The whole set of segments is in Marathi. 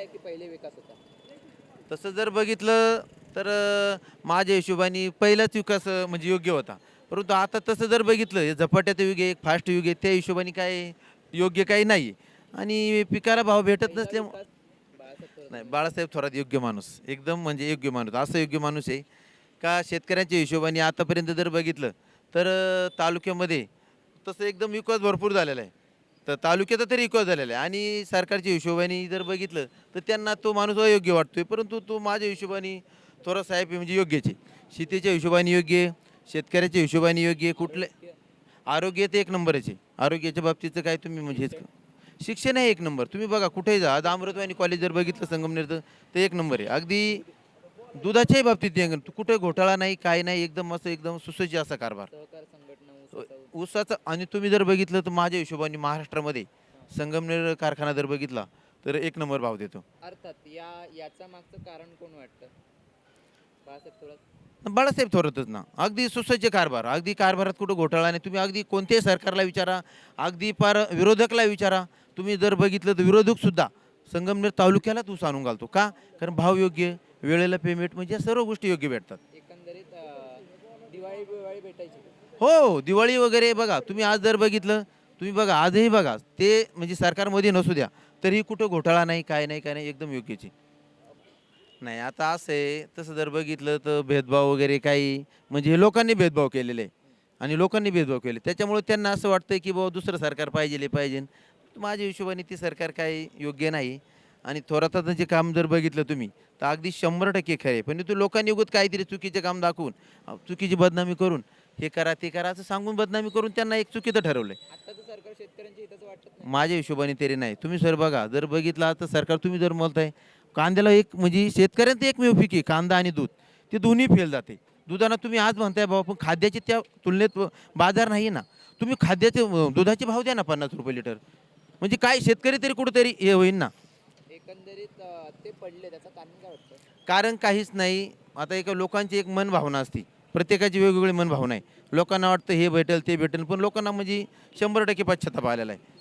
आहे की पहिले विकास होता? तसं जर बघितलं तर अं, माझ्या हिशोबाने पहिलाच विकास अं, म्हणजे योग्य होता. परंतु आता तसं जर बघितलं हे झपाट्याचं युग आहे फास्ट युग आहे त्या हिशोबाने काय योग्य काही नाही. आणि पिकाला भाव भेटत नसल्यामुळे बाळासाहेब थोरात नाही बाळासाहेब थोरात योग्य माणूस. एकदम म्हणजे योग्य माणूस. असं योग्य माणूस आहे. का शेतकऱ्यांच्या हिशोबाने आतापर्यंत जर बघितलं तर अं, तालुक्यामध्ये तसं एकदम विकास भरपूर झालेला आहे. तर तालुक्यात तरी विकास झालेला आहे. आणि सरकारच्या हिशोबाने जर बघितलं तर त्यांना तो माणूस अयोग्य वाटतोय. परंतु तो माझ्या हिशोबाने थोडा साहेब म्हणजे योग्यचे. शेतीच्या हिशोबाने योग्य शेतकऱ्याच्या हिशोबाने योग्य कुठलं? कुठले आरोग्य तर एक नंबरचे. आहे आरोग्याच्या बाबतीचं काय तुम्ही म्हणजे शिक्षण आहे एक नंबर. तुम्ही बघा कुठेही जा. आज अमृतवाणी कॉलेज जर बघितलं संगमनेरचं ते एक नंबर आहे. अगदी दुधाच्याही बाबतीत नंबर. कुठे घोटाळा नाही काय नाही एकदम असं एकदम सुसज्ज असा कारभार. सहकार संघटना ऊसाचा ऊस. ऊसाचं आणि तुम्ही जर बघितलं तर माझ्या हिशोबाने महाराष्ट्रामध्ये संगमनेर कारखाना जर बघितला तर एक नंबर भाव देतो. अर्थात या याच्या मागचं कारण कोण वाटतं? बाळासाहेब थोरात. बाळासाहेब थोरातच ना. अगदी सुसज्ज कारभार. अगदी कारभारात कुठं घोटाळा नाही. तुम्ही अगदी कोणत्याही सरकारला विचारा अगदी पार विरोधकला विचारा. तुम्ही जर बघितलं तर विरोधक सुद्धा संगमनेर तालुक्यालाच ऊस आणून घालतो. का? कारण भाव योग्य वेळेला पेमेंट म्हणजे या सर्व गोष्टी योग्य भेटतात. एकंदरीत अं, दिवाळी बिवाळी भेटायची हो दिवाळी वगैरे बघा तुम्ही आज जर बघितलं तुम्ही बघा आजही बघा ते म्हणजे सरकारमध्ये नसू द्या तरी कुठं घोटाळा नाही काय नाही काय नाही एकदम योग्यची. नाही आता असं आहे तसं जर बघितलं तर भेदभाव वगैरे काही म्हणजे हे लोकांनी भेदभाव केलेले आहे. आणि लोकांनी भेदभाव केले त्याच्यामुळे त्यांना असं वाटतं की बाबा दुसरं सरकार पाहिजे पाहिजे माझ्या हिशोबाने ती सरकार काही योग्य नाही. आणि थोराताचं जे काम जर बघितलं तुम्ही तर अगदी शंभर टक्के खरे पण तो लोकांनी उगत काहीतरी चुकीचे काम दाखवून अ, चुकीची बदनामी करून हे करा ते करा असं सांगून बदनामी करून त्यांना एक चुकीचं ठरवलंय. आत्ताचं सरकार शेतकऱ्यांच्या हिताचं वाटत नाही. माझ्या हिशोबाने तरी नाही. तुम्ही सर बघा जर बघितला तर सरकार तुम्ही जर म्हणताय कांद्याला एक म्हणजे शेतकऱ्यांचं एकमेव पीक आहे कांदा आणि दूध. ते दोन्ही फेल जाते. दुधाना तुम्ही आज म्हणताय बाबा पण खाद्याचे त्या तुलनेत बाजार नाही ना. तुम्ही खाद्याचे अं, दुधाचे भाव द्या ना पन्नास रुपये लिटर. म्हणजे काय शेतकरी तरी कुठेतरी हे होईल ना. एकंदरीत अं, ते पडले त्याचं कारण काय वाटतं कारण काहीच नाही. आता एका लोकांची एक मन भावना असते. प्रत्येकाची वेगवेगळी मन भावना आहे. लोकांना वाटतं हे भेटेल ते भेटेल पण लोकांना म्हणजे शंभर टक्के पश्चाताप आलेला आहे.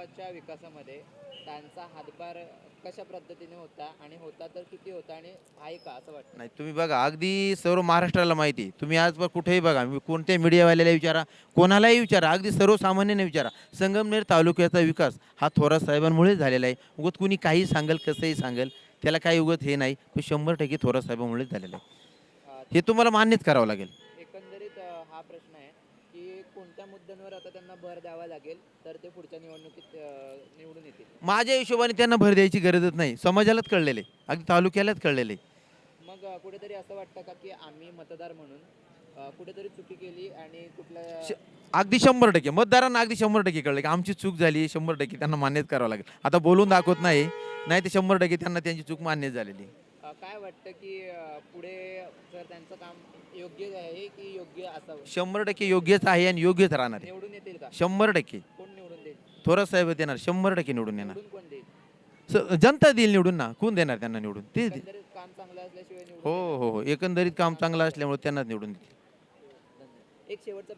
तालुक्याच्या विकासामध्ये त्यांचा हातभार कशा पद्धतीने होता आणि होता तर किती होता आणि आहे का असं वाटतं? नाही तुम्ही बघा अगदी सर्व महाराष्ट्राला माहिती आहे. तुम्ही आज कुठेही बघा मी कोणत्या मीडियावाल्याला विचारा कोणालाही विचारा अगदी सर्वसामान्याने विचारा. संगमनेर तालुक्याचा विकास हा थोरात साहेबांमुळेच झालेला आहे. उगत कुणी काही सांगेल कसंही सांगेल त्याला काही उगत हे नाही. पण शंभर टक्के थोरात साहेबांमुळेच झालेलं आहे. अं, हे तुम्हाला मान्यच करावं लागेल. एकंदरीत अं, हा प्रश्न आहे. की कोणत्या मुद्द्यांवर आता त्यांना भर द्यावा लागेल तर ते पुढच्या निवडणुकीत अं, निवडून येतील. माझ्या हिशोबाने त्यांना भर द्यायची गरजच नाही. समाजालाच कळलेले. अगदी तालुक्यालाच कळलेले. मग अं, कुठेतरी असं वाटतं का की आम्ही मतदार म्हणून अं, कुठेतरी चुकी केली आणि कुठल्या श- अगदी शंभर टक्के. मतदारांना अगदी शंभर टक्के कळलं की आमची चूक झाली शंभर टक्के त्यांना मान्यच करावं लागेल. आता बोलून दाखवत नाही नाही तर शंभर टक्के त्यांना त्यांची चूक मान्य झालेली. काय वाटतं की पुढे जर त्यांचं काम योग्य आहे की योग्य असावं? शंभर टक्के योग्यच आहे आणि योग्यच राहणार आहे. निवडून येतील का? शंभर टक्के. कोण निवडून देईल? थोरात साहेब येणार शंभर टक्के निवडून येणार. निवडून कोण देईल? स- जनता देईल निवडून ना? कोण देणार त्यांना निवडून? दे एकंदरीत काम चांगलं असल्याशिवाय निवडून हो हो हो. एकंदरीत काम चांगलं असल्यामुळे त्यांनाच निवडून देतील. एक शेवटचा